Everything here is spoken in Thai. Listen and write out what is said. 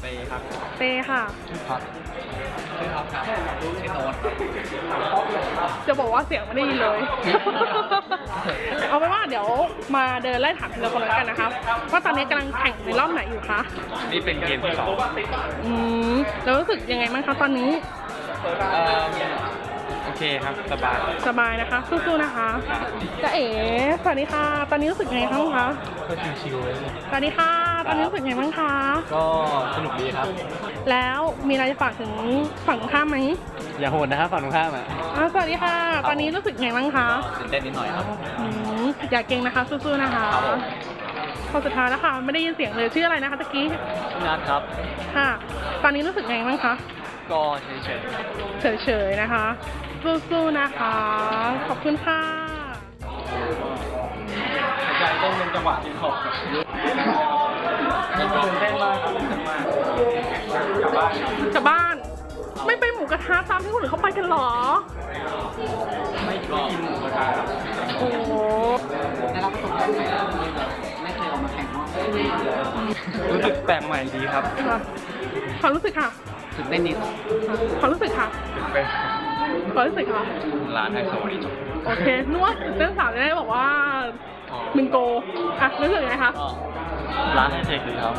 ไปครับเป้ค่ะ ครับชื่อครับครับชื่อโน้ตครับจะบอกว่าเสียงไม่ได้ยินเลย เอาเป็นว่าเดี๋ยวมาเดินไล่ถามทีละคนแล้วกันนะคะว่าตอนนี้กำลังแข่งในรอบไหนอยู่คะ นี่เป็นเกมที่สองอืมแล้วรู้สึกยังไงบ้างคะตอนนี้ เอ่อโอเคครับ สบาย สบายนะคะ สู้ๆนะคะจะ เอ๋สวัสดีค่ะ ตอนนี้รู้สึกยังไงบ้างคะ ก็ชิวๆเลยสวัสดีค่ะ ตอนนี้รู้สึกยังไงบ้างคะ ก็สนุกดีครับ แล้วมีอะไรจะฝากถึงฝั่งตรงข้ามไหมอย่าโหดนะครับฝั่งตรงข้ามอะอ่าสวัสดีค่ะ ตอนนี้รู้สึกยังไงบ้างคะตื่นเต้นนิดหน่อยครับอืมอย่าเก่งนะคะสู้ๆนะคะครับผมคนสุดท้ายแล้วค่ะไม่ได้ยินเสียงเลยชื่ออะไรนะคะตะกี้นัดครับ ค่ะ ตอนนี้รู้สึกไงบ้างคะ ก็เฉยเฉยๆนะคะสู้ๆนะคะ ขอบคุณค่ะๆใจ ต้องเป็นจังหวะที่เขาตื่นเต้นมากครับกลับบ้านกลับบ้าน ไม่ไปหมูกระทะตามที่คนอื่นเขาไปกันหรอ ไม่กินหมูกระทะครับโอ้โหรู้สึกแปลกใหม่ดีครับค่ะความรู้สึกค่ะตื่นเต้นนิดความรู้สึกค่ะเป็นความรู้สึกค่ะร้านไฮโซดีโอเคนึกว่าเต้นสาวจะได้บอกว่า อ๋อมินโก อะรู้สึกยังไงคะก็ร้านไฮเทคดีครับ